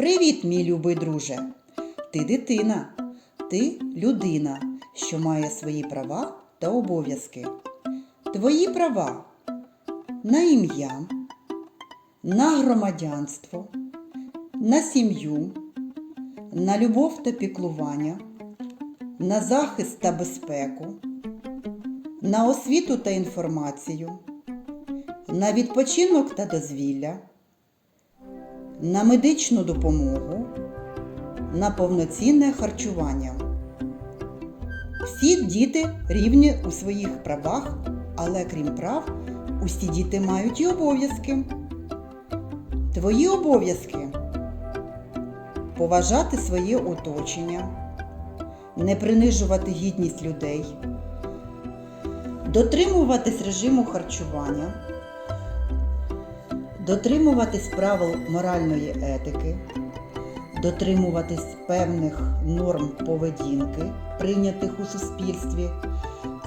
Привіт, мій любий друже! Ти дитина, ти людина, що має свої права та обов'язки. Твої права на ім'я, на громадянство, на сім'ю, на любов та піклування, на захист та безпеку, на освіту та інформацію, на відпочинок та дозвілля, на медичну допомогу, на повноцінне харчування. Всі діти рівні у своїх правах, але крім прав, усі діти мають і обов'язки. Твої обов'язки поважати своє оточення, не принижувати гідність людей, дотримуватись режиму харчування, дотримуватись правил моральної етики, дотримуватись певних норм поведінки, прийнятих у суспільстві,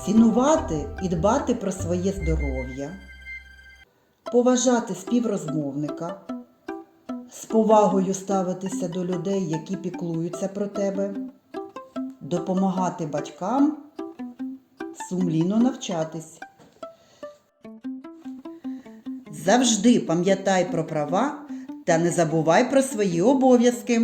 цінувати і дбати про своє здоров'я, поважати співрозмовника, з повагою ставитися до людей, які піклуються про тебе, допомагати батькам, сумлінно навчатись. Завжди пам'ятай про права та не забувай про свої обов'язки.